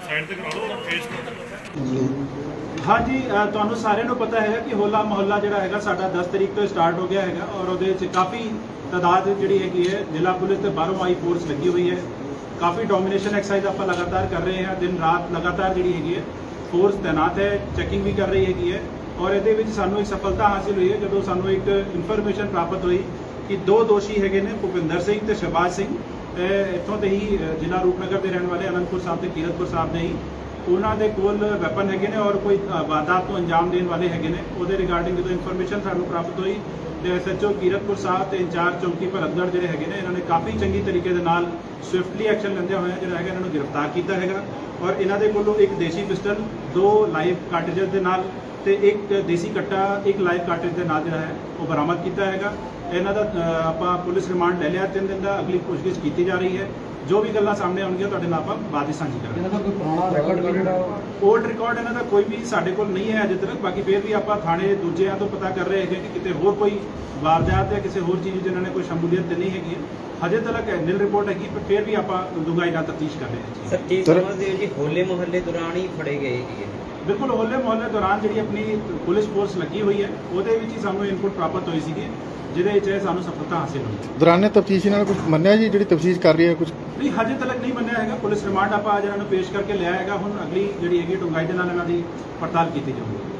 Side ਤੇ ਕਰਾ ਲਓ ਫੇਸਬੁੱਕ ਹਾਂਜੀ ਅ, ਤੁਹਾਨੂੰ ਸਾਰਿਆਂ ਨੂੰ ਪਤਾ ਹੈਗਾ ਕਿ ਹੋਲਾ ਮਹੱਲਾ ਜਿਹੜਾ ਹੈਗਾ ਸਾਡਾ 10 ਤਰੀਕ ਤੋਂ ਸਟਾਰਟ ਹੋ ਗਿਆ ਹੈਗਾ ਔਰ ਉਹਦੇ ਵਿੱਚ ਕਾਫੀ ਤਾਦਾਦ ਜਿਹੜੀ ਹੈਗੀ ਹੈ ਜ਼ਿਲ੍ਹਾ ਪੁਲਿਸ ਤੇ ਬਾਹਰੋਂ ਆਈ ਫੋਰਸ ਲੱਗੀ ਹੋਈ ਹੈ। ਕਾਫੀ ਡੋਮੀਨੇਸ਼ਨ ਐਕਸਰਸਾਈਜ਼ ਆਪਾਂ ਲਗਾਤਾਰ ਕਰ ਰਹੇ ਹਾਂ ਦਿਨ ਰਾਤ ਲਗਾਤਾਰ ਜਿਹੜੀ ਹੈਗੀ ਹੈ ਫੋਰਸ ਤੈਨਾਤ ਹੈ ਚੈਕਿੰਗ ਵੀ ਕਰ ਰਹੀ ਹੈਗੀ ਹੈ ਔਰ ਇਹਦੇ ਵਿੱਚ ਸਾਨੂੰ ਇੱਕ ਸਫਲਤਾ ਹਾਸਿਲ ਹੋਈ ਹੈ ਜਦੋਂ ਸਾਨੂੰ ਇੱਕ ਇਨਫੋਰਮੇਸ਼ਨ ਪ੍ਰਾਪਤ ਹੋਈ ਕਿ ਦੋ ਦੋਸ਼ੀ ਹੈਗੇ ਨੇ ਭੁਪਿੰਦਰ ਸਿੰਘ ਤੇ ਸ਼ਹਬਾਜ਼ ਸਿੰਘ। ਇੱਥੋਂ ਦੇ ਹੀ ਜ਼ਿਲ੍ਹਾ ਰੂਪਨਗਰ ਦੇ ਰਹਿਣ ਵਾਲੇ ਅਨੰਦਪੁਰ ਸਾਹਿਬ ਤੇ ਕੀਰਤਪੁਰ ਸਾਹਿਬ ਦੇ ਹੀ ਉਹਨਾਂ ਦੇ ਕੋਲ ਵੈਪਨ ਹੈਗੇ ਨੇ ਔਰ ਕੋਈ ਵਾਰਦਾਤ ਨੂੰ ਅੰਜਾਮ ਦੇਣ ਵਾਲੇ ਹੈਗੇ ਨੇ। ਉਹਦੇ ਰਿਗਾਰਡਿੰਗ ਜਦੋਂ ਇਨਫੋਰਮੇਸ਼ਨ ਸਾਨੂੰ ਪ੍ਰਾਪਤ ਹੋਈ, ਤੇ ਐਸਐਚਓ ਕੀਰਤਪੁਰ ਸਾਹਿਬ ਤੇ ਇੰਚਾਰਜ ਚੌਂਕੀ ਭਰਤਗੜ੍ਹ ਜਿਹੜੇ ਹੈਗੇ ਨੇ, ਇਹਨਾਂ ਨੇ ਕਾਫੀ ਚੰਗੀ ਤਰੀਕੇ ਦੇ ਨਾਲ ਸਵਿਫਟਲੀ ਐਕਸ਼ਨ ਲੈਂਦੇ ਹੋਏ ਜਿਹੜਾ ਹੈਗਾ ਇਹਨਾਂ ਨੂੰ ਗ੍ਰਿਫਤਾਰ ਕੀਤਾ ਹੈਗਾ। ਔਰ ਇਹਨਾਂ ਦੇ ਕੋਲੋਂ ਇੱਕ ਦੇਸੀ ਪਿਸਟਲ ਦੋ ਲਾਈਵ ਕਾਰਟ੍ਰਿਜਸ ਦੇ ਨਾਲ ਤੇ ਇੱਕ ਦੇਸੀ ਕੱਟਾ, ਇੱਕ ਲਾਈਵ ਕਾਰਟ੍ਰਿਜ ਦੇ ਨਾਲ ਜਿਹੜਾ ਹੈ ਉਹ ਬਰਾਮਦ ਕੀਤਾ ਹੈਗਾ। ਇਹਨਾਂ ਦਾ ਆਪਾਂ ਪੁਲਿਸ ਰਿਮਾਂਡ ਲੈ ਲਿਆ ਤਿੰਨ ਦਿਨ ਦਾ। ਅਗਲੀ ਪੁੱਛਗਿੱਛ ਕੀਤੀ ਜਾ ਰਹੀ ਹੈ। ਜੋ ਵੀ ਗੱਲਾਂ ਸਾਹਮਣੇ ਆਉਣਗੀਆਂ ਤੁਹਾਡੇ ਨਾਲ ਆਪਾਂ ਬਾਅਦ ਵਿੱਚ ਸਾਂਝੀ ਕਰਾਂਗੇ ਇਹਨਾਂ ਦਾ ਕੋਈ ਪੁਰਾਣਾ ਰਿਕਾਰਡ ਵੀ ਜਿਹੜਾ ਓਲਡ ਰਿਕਾਰਡ ਇਹਨਾਂ ਦਾ ਕੋਈ ਵੀ ਸਾਡੇ ਕੋਲ ਨਹੀਂ ਹੈ ਅਜੇ ਤੱਕ ਬਾਕੀ ਫਿਰ ਵੀ ਆਪਾਂ ਥਾਣੇ ਦੂਜਿਆਂ ਤੋਂ ਪਤਾ ਕਰ ਰਹੇ ਹੈਗੇ ਕਿ ਕਿਤੇ ਹੋਰ ਕੋਈ ਵਾਰਦਾਤ ਜਾਂ ਕਿਸੇ ਹੋਰ ਚੀਜ਼ ਜਿਨ੍ਹਾਂ ਨੇ ਕੋਈ ਸ਼ਮੂਲੀਅਤ ਤੇ ਨਹੀਂ ਹੈਗੀ ਹੈ। ਹਜੇ ਤੱਕ ਨਿਲ ਰਿਪੋਰਟ ਹੈਗੀ ਪਰ ਫਿਰ ਵੀ ਆਪਾਂ ਡੂੰਘਾਈ ਨਾਲ ਤਫਤੀਸ਼ ਕਰ ਰਹੇ ਹਾਂ ਜੀ ਸਰ ਕੀ ਸਰ- ਸਮਝਦੇ ਹੋ ਜੀ ਹੋਲੇ ਮੁਹੱਲੇ ਦੌਰਾਨ ਹੀ ਫੜੇ ਗਏ ਜੀ? ਬਿਲਕੁਲ ਹੋਲੇ ਮੁਹੱਲੇ ਦੌਰਾਨ ਜਿਹੜੀ ਆਪਣੀ ਪੁਲਿਸ ਫੋਰਸ ਲੱਗੀ ਹੋਈ ਹੈ ਉਹਦੇ ਵਿੱਚ ਹੀ ਸਾਨੂੰ ਇਨਪੁਟ ਪ੍ਰਾਪਤ ਹੋਈ ਸੀਗੀ ਜਿਹਦੇ ਵਿੱਚ ਇਹ ਸਾਨੂੰ ਸਫਲਤਾ ਹਾਸਿਲ ਹੋਈ। ਦੌਰਾਨੇ ਤਫਤੀਸ਼ ਇਹਨਾਂ ਨੇ ਕੁਝ ਮੰਨਿਆ ਜੀ ਜਿਹੜੀ ਤਫਤੀਸ਼ ਕਰ ਰਹੀ ਹੈ ਕੁਝ? ਨਹੀਂ ਹਜੇ ਤੱਕ ਨਹੀਂ ਮੰਨਿਆ ਹੈਗਾ। ਪੁਲਿਸ ਰਿਮਾਂਡ ਆਪਾਂ ਅੱਜ ਇਹਨਾਂ ਨੂੰ ਪੇਸ਼ ਕਰਕੇ ਲਿਆ ਹੈਗਾ। ਹੁਣ ਅਗਲੀ ਜਿਹੜੀ ਹੈਗੀ ਡੂੰਘਾਈ ਦੇ ਨਾਲ ਇਹਨਾਂ ਦੀ ਪੜਤਾਲ ਕੀਤੀ ਜਾਊਗੀ।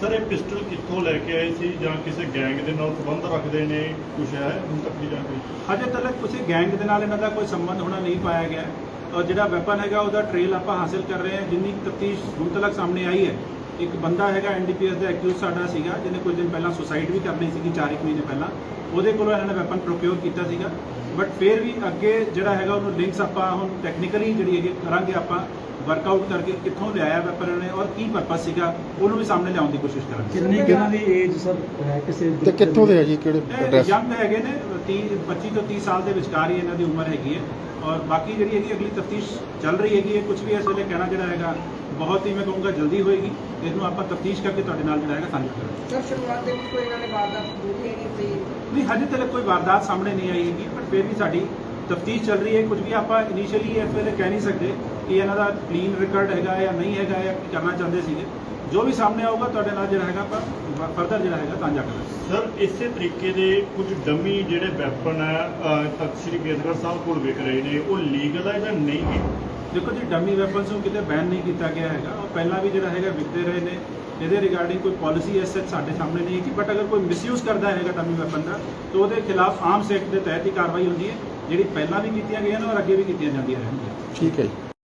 ਸਰ ਇਹ ਪਿਸਟਲ ਕਿੱਥੋਂ ਲੈ ਕੇ ਆਏ ਸੀ ਜਾਂ ਕਿਸੇ ਗੈਂਗ ਦੇ ਨਾਲ ਸੰਬੰਧ ਰੱਖਦੇ ਨੇ ਕੁਛ ਹੈ? ਹੁਣ ਤੱਕ ਦੀ ਜਾਣਕਾਰੀ ਹਜੇ ਤੱਕ ਕਿਸੇ ਗੈਂਗ ਦੇ ਨਾਲ ਇਹਨਾਂ ਦਾ ਕੋਈ ਸੰਬੰਧ ਹੋਣਾ ਨਹੀਂ ਪਾਇਆ ਗਿਆ। ਜਿਹੜਾ ਵੈਪਨ ਹੈਗਾ ਉਹਦਾ ਟ੍ਰੇਲ ਆਪਾਂ ਹਾਸਿਲ ਕਰ ਰਹੇ ਹਾਂ। ਜਿੰਨੀ ਤਫਤੀਸ਼ ਹੁਣ ਤੱਕ ਸਾਹਮਣੇ ਆਈ ਹੈ ਇੱਕ ਬੰਦਾ ਹੈਗਾ ਐਨਡੀਪੀਐਸ ਦਾ ਐਕਿਊਜ਼ ਸਾਡਾ ਸੀਗਾ ਜਿਹਨੇ ਕੁਝ ਦਿਨ ਪਹਿਲਾਂ ਸੁਸਾਈਡ ਵੀ ਕਰ ਲਈ ਸੀਗੀ 4 ਇੱਕ ਮਹੀਨੇ ਪਹਿਲਾਂ। ਉਹਦੇ ਕੋਲੋਂ ਇਹਨਾਂ ਨੇ ਵੈਪਨ ਪ੍ਰੋਕਿਉਰ ਕੀਤਾ ਸੀਗਾ। ਬਟ ਫਿਰ ਵੀ ਅੱਗੇ ਜਿਹੜਾ ਹੈਗਾ ਉਹਨੂੰ ਲਿੰਕਸ ਆਪਾਂ ਹੁਣ ਟੈਕਨੀਕਲੀ ਜਿਹੜੀ ਹੈਗੀ ਕਰਾਂਗੇ ਆਪਾਂ ਵਰਕਆਊਟ ਕਰਕੇ ਕਿੱਥੋਂ ਲਿਆਇਆ ਵੈਪਨ ਨੇ ਔਰ ਕੀ ਪਰਪਸ ਸੀਗਾ ਉਹਨੂੰ ਵੀ ਸਾਹਮਣੇ ਲਿਆਉਣ ਦੀ ਕੋਸ਼ਿਸ਼ ਕਰਾਂਗੇ। ਕਿੰਨੀ ਕੁ ਇਹਨਾਂ ਦੀ ਏਜ ਸਰ? ਹੈ ਕਿਸੇ ਤੇ ਕਿੱਥੋਂ ਦੇ ਆ ਜੀ ਕਿਹੜੇ ਐਡਰੈਸ ਯੰਗ ਹੈਗੇ ਨੇ 30 25 ਤੋਂ 30 ਸਾਲ ਦੇ ਵਿਚਕਾਰ ਹੀ ਇਹਨਾਂ ਦੀ ਉਮਰ ਹੈਗੀ ਹੈ। ਔਰ ਬਾਕੀ ਜਿਹੜੀ ਹੈਗੀ ਅਗਲੀ ਤਫਤੀਸ਼ ਚੱਲ ਰਹੀ ਹੈਗੀ ਹੈ ਕੁਝ ਵੀ ਇਸ ਵੇਲੇ ਕਹਿਣਾ ਜਿਹੜਾ ਹੈਗਾ ਬਹੁਤ ਹੀ ਮੈਂ ਕਹੂੰਗਾ ਜਲਦੀ ਹੋਏਗੀ। ਇਹਨੂੰ ਆਪਾਂ ਤਫਤੀਸ਼ ਕਰਕੇ ਤੁਹਾਡੇ ਨਾਲ ਜਿਹੜਾ ਹੈਗਾ ਸਾਂਝਾ ਕਰਾਂਗੇ। ਸਰ ਸ਼ੁਰੂਆਤ ਦੇ ਵਿੱਚ ਕੋਈ ਇਹਨਾਂ ਨੇ ਵਾਰਦਾਤ ਨਹੀਂ ਪਈ ਨਹੀਂ ਹਜੇ ਤੱਕ ਕੋਈ ਵਾਰਦਾਤ ਸਾਹਮਣੇ ਨਹੀਂ ਆਈ ਹੈਗੀ ਪਰ ਫਿਰ ਵੀ ਸਾਡੀ ਤਫਤੀਸ਼ ਚੱਲ ਰਹੀ ਹੈ। ਕੁਝ ਵੀ ਆਪਾਂ ਇਨੀਸ਼ੀਅਲੀ ਇਸ ਵੇਲੇ ਕਹਿ ਨਹੀਂ ਸਕਦੇ ਕਿ ਇਹਨਾਂ ਦਾ ਕਲੀਨ ਰਿਕਾਰਡ ਹੈਗਾ ਜਾਂ ਨਹੀਂ ਹੈਗਾ ਜਾਂ ਕੀ ਕਰਨਾ ਚਾਹੁੰਦੇ ਸੀਗੇ। ਜੋ ਵੀ ਸਾਹਮਣੇ ਆਊਗਾ ਤੁਹਾਡੇ ਨਾਲ ਜਿਹੜਾ ਹੈਗਾ ਆਪਾਂ ਫਰਦਰ ਜਿਹੜਾ ਹੈਗਾ ਸਾਂਝਾ ਕਰਾਂਗੇ। ਸਰ ਇਸੇ ਤਰੀਕੇ ਦੇ ਕੁਝ ਡੰਮੀ ਜਿਹੜੇ ਵੈਪਨ ਹੈ ਤਖ਼ਤ ਸ੍ਰੀ ਕੇਸਗੜ੍ਹ ਸਾਹਿਬ ਕੋਲ ਵਿਕ ਰਹੇ ਨੇ ਉਹ ਲੀਗਲ ਹੈ ਜਾਂ ਨਹੀਂ ਹੈ? ਦੇਖੋ ਜੀ ਡਮੀ ਵੈਪਨਸ ਨੂੰ ਕਿਤੇ ਬੈਨ ਨਹੀਂ ਕੀਤਾ ਗਿਆ ਹੈਗਾ। ਉਹ ਪਹਿਲਾਂ ਵੀ ਜਿਹੜਾ ਹੈਗਾ ਵਿਕਦੇ ਰਹੇ ਨੇ। ਇਹਦੇ ਰਿਗਾਰਡਿੰਗ ਕੋਈ ਪਾਲਿਸੀ ਐਸ ਸੱਚ ਸਾਡੇ ਸਾਹਮਣੇ ਨਹੀਂ ਹੈ ਕਿ ਬਟ ਅਗਰ ਕੋਈ ਮਿਸਯੂਜ਼ ਕਰਦਾ ਹੈਗਾ ਡਮੀ ਵੈਪਨ ਦਾ ਤਾਂ ਉਹਦੇ ਖਿਲਾਫ ਆਰਮਸ ਐਕਟ ਦੇ ਤਹਿਤ ਹੀ ਕਾਰਵਾਈ ਹੁੰਦੀ ਹੈ। ਜਿਹੜੀ ਪਹਿਲਾਂ ਵੀ ਕੀਤੀਆਂ ਗਈਆਂ ਨੇ ਔਰ ਅੱਗੇ ਵੀ ਕੀਤੀਆਂ ਜਾਂਦੀਆਂ ਰਹਿਣਗੀਆਂ। ਠੀਕ ਹੈ ਜੀ।